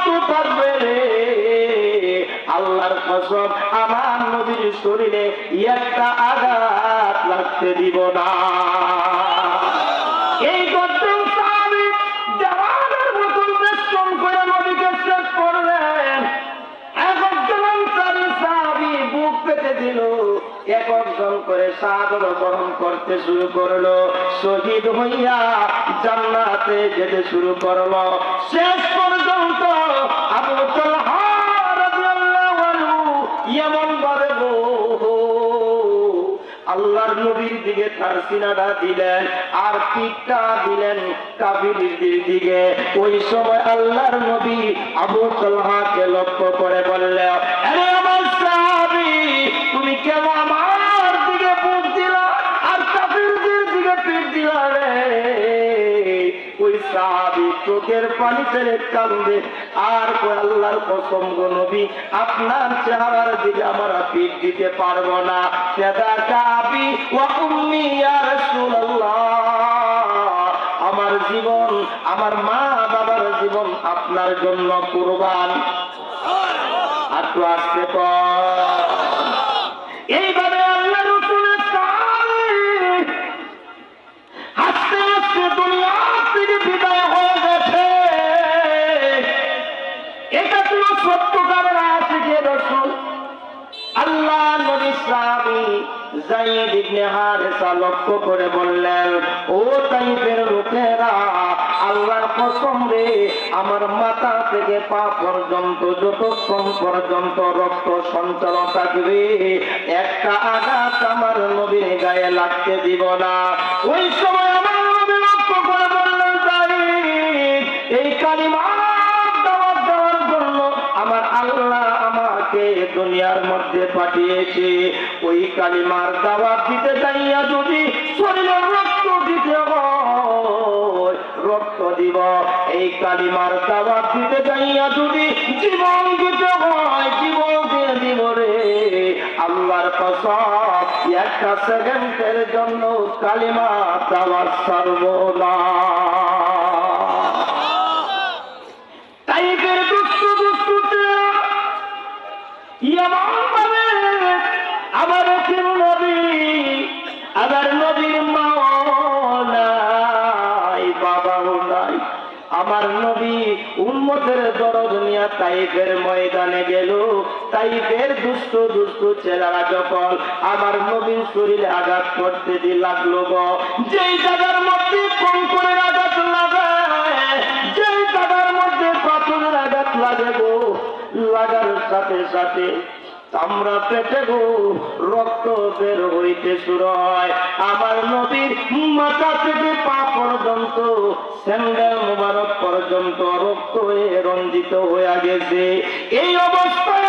রক্ত থাকবে রে। আল্লাহর কসম, আমার নবীর শরীরে একটা আঘাত লাগতে দিব না। করে সাদর করতে শুরু করল, শহীদ হইয়া জান্নাতে যেতে শুরু করল। শেষ পর্যন্ত নবীর দিকে তার সিনাটা দিলেন আর পিঠটা দিলেন কাবিরির দিকে। ওই সময় আল্লাহর নবী আবু তালহাকে লক্ষ্য করে বললেন চোখের পানি ফেলে কান্দে। আর আল্লাহর কসম গো নবী, আপনার চেহারার দিকে আমরা পিঠ দিতে পারব না। সেদা কাবি ওয়া উম্মি ইয়া রাসূলুল্লাহ। আমার জীবন, আমার মা বাবার জীবন আপনার জন্য কুরবান। আর তো আসতে এইভাবে লক্ষ্য করে বললেন, ও তাইফের লোকেরা, আল্লাহর কসম আমার মাথা থেকে পা পর্যন্ত, যতক্ষণ পর্যন্ত রক্ত সঞ্চালন থাকবে, একটা আঘাত আমার নবীর গায়ে লাগতে দিব না। ওই সময় পাঠিয়েছে ওই কালিমার দাওয়াত দিতে যাইয়া যদি শরীরের রক্ত দিতে রক্ত দিব। এই কালিমার দাওয়াত দিতে যাইয়া যদি জীবন দিতে হয়, জীবন দিয়ে দিব রে। আল্লাহর একটা সেকেন্ডের জন্য কালিমা দাওয়াত সর্বনা টাইপের দুষ্টু আমার নবী উন্মতের দরদ নিয়ে তাইফের ময়দানে গেল। তাইফের দুষ্ট দুষ্ট ছেলেরা যখন আমার নবীর শরীরে আঘাত করতে দি লাগল গো, যেই জায়গার মধ্যে কঙ্করের আঘাত লাগে, যেই জায়গার মধ্যে পাথরের আঘাত লাগে গো, লাগার সাথে সাথে আমরা পেটে রক্ত বের হইতে শুরু হয়। আমার নবীর মাথা থেকে পা পর্যন্ত, স্যান্ডেল মুবারক পর্যন্ত রক্ত হয়ে রঞ্জিত হয়ে গেছে। এই অবস্থায়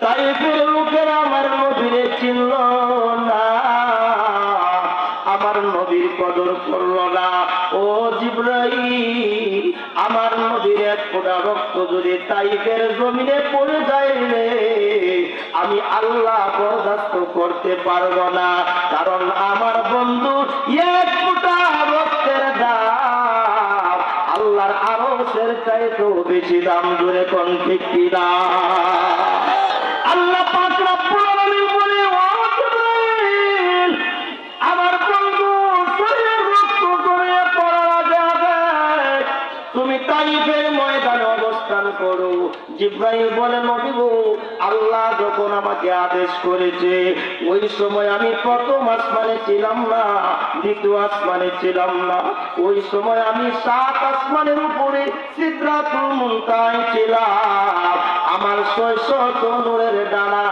তাই লোকেরা আমার নবীরে চিনল। তাইফের জমিনে পড়ে রে আমি আল্লাহ বরদাস্ত করতে পারব না। কারণ আমার বন্ধু এক ফুটা রক্তের দাম আল্লাহর আরও সের চাইতেও বেশি দাম জুড়ে কোন ঠিক কিনা? আল্লাহ পাক জিব্রাইল বলে, নবী আল্লাহ যখন আমাকে আদেশ করেছে, ওই সময় আমি প্রথম আসমানে ছিলাম না, দ্বিতীয় আসমানে ছিলাম না। ওই সময় আমি সাত আসমানের উপরে সিদ্ধাতুল মুনতায় ছিলাম। আমার শৈশব নূরের ডানা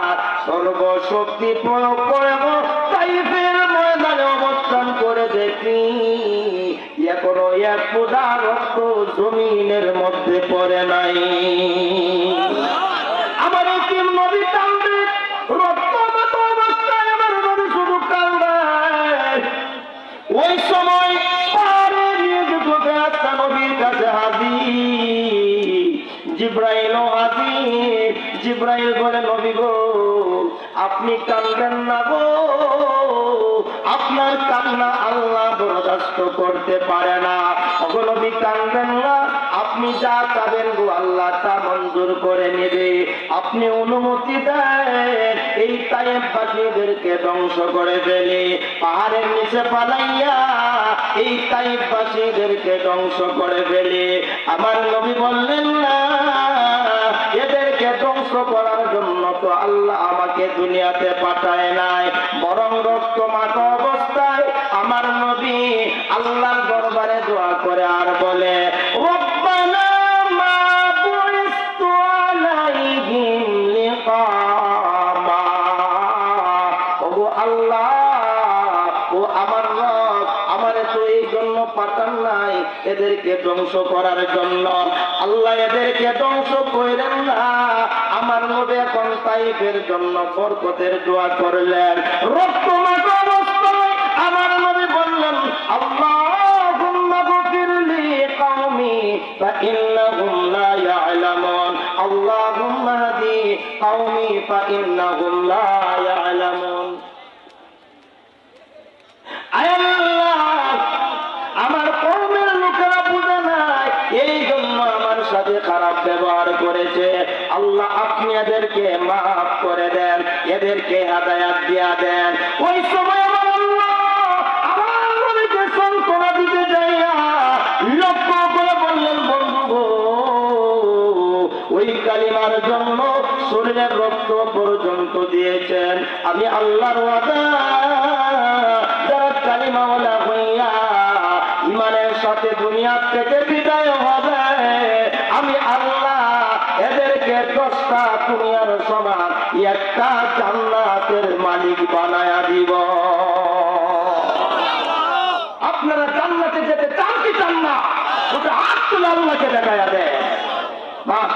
সর্বশক্তি প্রয়োগ করে গো, তাইফের ময়দানে অবস্থান করে দেখি, এখনও এক ফোঁটা রক্ত জমিনের মধ্যে পড়ে নাই। জিব্রাইল বলে, নবী গো, আপনি কান্দবেন না গো। আপনার কান্না আল্লাহ বরদাস্ত করতে পারে না। ওগো নবী কান্দবেন না। আপনি যা চাবেন গো, আল্লাহ তা মঞ্জুর করে নেবে। আপনি অনুমতি দেন, এই তাইবাসীদেরকে ধ্বংস করে ফেলে। পাহাড়ের নিচে পালাইয়া এই তাইবাসীদেরকে ধ্বংস করে ফেলে। আমার নবী বললেন, না ধ্বংস করার জন্য তো আল্লাহ আমাকে দুনিয়াতে পাঠায় নাই। বরং রক্ত মাঠ অবস্থায় আমার নবী আল্লাহর দরবারে দোয়া করে আর বলে আল্লাহ আমার তো এই জন্য নাই এদেরকে ধ্বংস করার জন্য। আল্লাহ এদেরকে ধ্বংস করেন না আমার নবে এখন তাইফের জন্য বরকতের দোয়া করলেন রক্তমাত অবস্থায় আমার নবী বললেন আল্লাহুম্মা গফিরলি কওমি فإنهم لا يعلمون اللهم اهدي قومي فإنهم لا يعلمون আয় এদেরকে মাফ করে দেন, এদেরকে হাদায়াত দিয়া দেন। ওই সময় কালিমার জন্য শরীরের রক্ত পর্যন্ত দিয়েছেন। আমি আল্লাহর ওয়াদা সমান একটা জান্নাতের মালিক বানায়া দিব। আপনারা জান্নাতে যেতে চান কি চান না? ওটা হাত আল্লাহকে দেখায়া দেয় আমার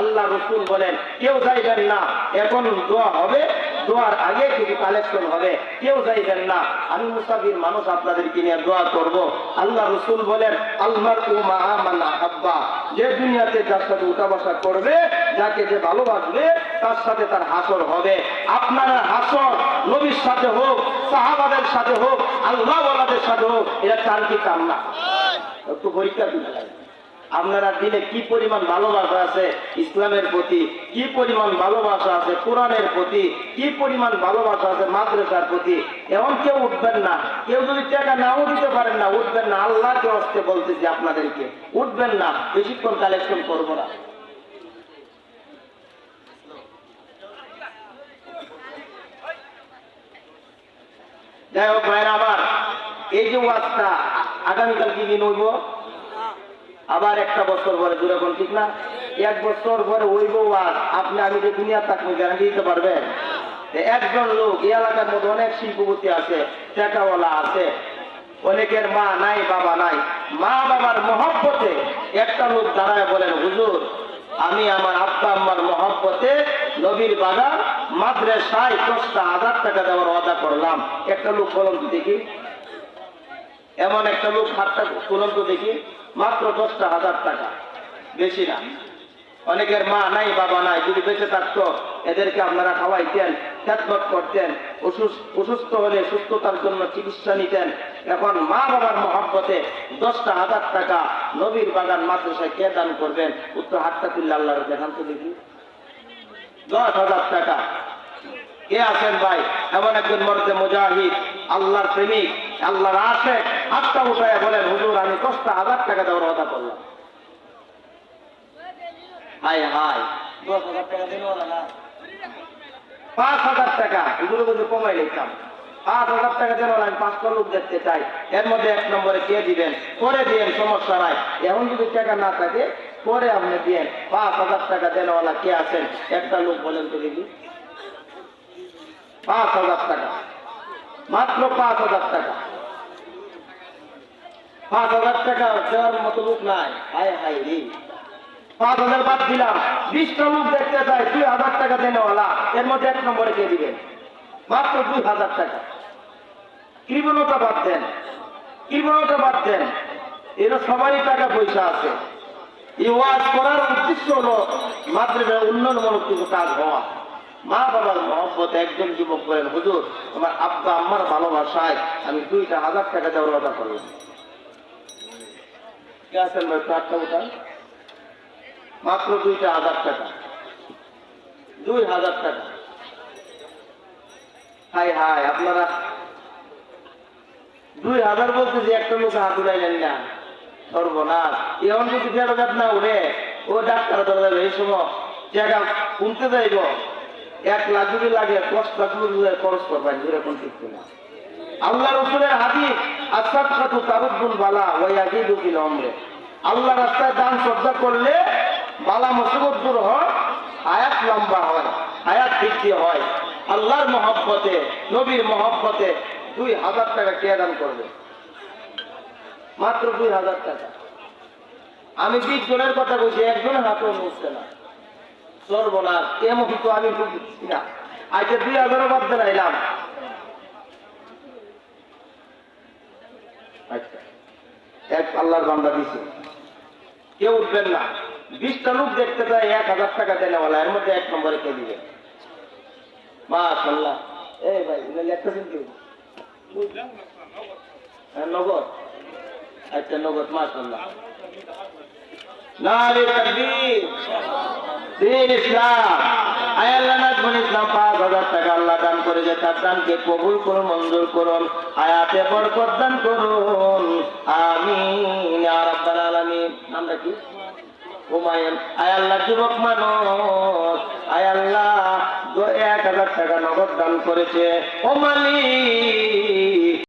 আল্লাহ রসুল বলেন, কেউ যাইবেন না, এখন দোয়া হবে দোয়ার আগে কিছু কালেকশন হবে। কেউ যাইবেন না। আমি মুসাফির মানুষ, আপনাদেরকে নিয়ে দোয়া করব। আল্লাহ রসুল বলেন, আল্লাহর উমা মানা হাব্বা যে দুনিয়াতে যার সাথে উঠা বসা করবে, যাকে যে ভালোবাসবে, তার সাথে তার হাসর হবে। আপনারা হাসর, নবীর সাথে হোক, সাহাবাদের সাথে হোক আল্লাহ সাথে হোক এটা চান কি চান না একটু পরীক্ষা দিতে লাগে আপনারা দিলে কি পরিমাণ ভালোবাসা আছে ইসলামের প্রতি? কি পরিমাণ ভালোবাসা আছে কোরআনের প্রতি? কি পরিমাণ ভালোবাসা আছে মাদ্রাসার প্রতি? এমন কেউ উঠবেন না। কেউ যদি টাকা নাও দিতে পারেন না, উঠবেন না। আল্লাহকে হস্তে বলতেছি আপনাদেরকে, উঠবেন না। বেশিক্ষণ কালেকশন করব না। যাই হোক ভাইরা আমার এই যে ওয়াজটা, আগামীকাল কি দিন হইব? আবার একটা বছর পরে দূরে কোন ঠিক না? এক বছর পরে হইব ওয়াজ আপনি আমি যে দুনিয়া থাকব গ্যারান্টি দিতে পারবেন? একজন লোক এই এলাকার মধ্যে অনেক শিল্পপতি আছে টাকাওয়ালা আছে, অনেকের মা নাই, বাবা নাই। মা বাবার মহব্বতে একটা লোক দাঁড়ায় বলেন, হুজুর, আমি আমার আব্বা আম্মার মহব্বতে নবীর বাগান মাদ্রাসায় দশটা হাজার টাকা দেওয়ার ওয়াদা করলাম। একটা লোক বলুন তো দেখি। এমন একটা লোক হাতটা তুলন তো দেখি। মাত্র দশটা হাজার টাকা। বেশি না। অনেকের মা নাই, বাবা নাই, যদি বেঁচে থাকতো, এদেরকে আপনারা খাওয়াইতেন, খেদমত করতেন অসুস্থ হলে সুস্থতার জন্য চিকিৎসা নিতেন। এখন মা বাবার মহব্বতে দশটা হাজার টাকা নবীর বাগান মাদ্রাসায় কে দান করবেন? উত্তর হাতটা তুললে আল্লাহর দেখান তো দেখি। দশ হাজার টাকা। কে আছেন ভাই? এমন একজন মরতে মুজাহিদ, আল্লাহর প্রেমিক, আল্লাহর আসে হাতটা উঠায় বলেন হুজুর আমি দশটা হাজার টাকা দেওয়ার কথা করলাম হাই হাই, দশ হাজার টাকা দিল না পাঁচ হাজার টাকা হুজুরে হুজুর কমাই লিখতাম পাঁচ হাজার টাকা যেন আমি পাঁচটা লোক দেখতে চাই। এর মধ্যে এক নম্বরে কে দিবেন? করে দিবেন সমস্যা নাই। এখন যদি টাকা না থাকে, পরে আপনি দিয়ে পাঁচ হাজার টাকা দেনওয়ালা কে একটা লোক বলেন পাঁচ হাজার টাকা। মাত্র পাঁচ হাজার টাকা। পাঁচ হাজার টাকা দেওয়ার মতো লোক নাই। হায় হায় রে। পাঁচ হাজার বাদ দিলাম। বিশটা লোক দেখতে চাই, দুই হাজার টাকা এর মধ্যে এক নম্বরে দিবেন। মাত্র দুই হাজার টাকা। কৃপণতা বাদ দেন। কৃপণতা বাদ দেন। এরা সবারই টাকা পয়সা আছে। এই ওয়াজ করার উদ্দেশ্য হলো মাতৃভাবে উন্নয়নমূলক কিছু কাজ হওয়া। মা বাবার মহব্বত, একজন যুবক বলেন, হুজুর, আমার আব্বা, আম্মার ভালোবাসায় আমি দুইটা হাজার টাকা দেওয়ার কথা করলাম। আছেন ভাই, চারটা উঠান মাত্র দুইটা হাজার টাকা। দুই হাজার টাকা। হাই হাই, আপনারা দুই হাজার বলতে যে একটা লোক হাত উড়াইলেন না, সর্বনাশ। এখন যদি না উঠে ও ডাক্তার এই সময় জায়গা শুনতে যাইব। এক লাখ যদি লাগে যদি খরচ করবেন এরকম ঠিক না। আল্লাহ রসুলের হাদিস আসাদ তারুদ্দুল বালা দুকিল অমরে আল্লাহ রাস্তায় দান শ্রদ্ধা করলে বালা মুসিবত দূর হয়, আয়াত লম্বা হয়, আয়াত বৃদ্ধি হয়। আল্লাহর মহব্বতে, নবীর মহব্বতে দুই হাজার টাকা কে দান করবে? মাত্র দুই হাজার টাকা। আমি বিশ জনের কথা বলছি, একজনের হাতেও মুছছে না। সর্বনাশ এমন তো আমি বুঝছি না। আজকে দুই হাজারও বাদ দিলাম এক আল্লাহর বান্দা দিছে। কেউ উঠবেন না। বিশটা লোক দেখতে চাই এক হাজার টাকা দেনেওয়ালা এর মধ্যে এক নম্বরে কে দিবে? মাশাল্লাহ এই ভাই এটা লেখতেছেন কি হ্যাঁ, নগদ। আচ্ছা নগদ মাশাল্লাহ নারে তাকবীর। দিন ইসলাম। আয় আল্লাহ নাজমুল ইসলাম পাঁচ হাজার টাকা আল্লাহ দান করে যে তার দানকে কবুল করুন, মঞ্জুর করুন আয়াতে বরকত দান করুন। আমিন আর আব্বাল হুমায়ুন। আয় আল্লাহ, যুবক মানুষ, আয় এক হাজার টাকা নগদ দান করেছে। ও মালিক।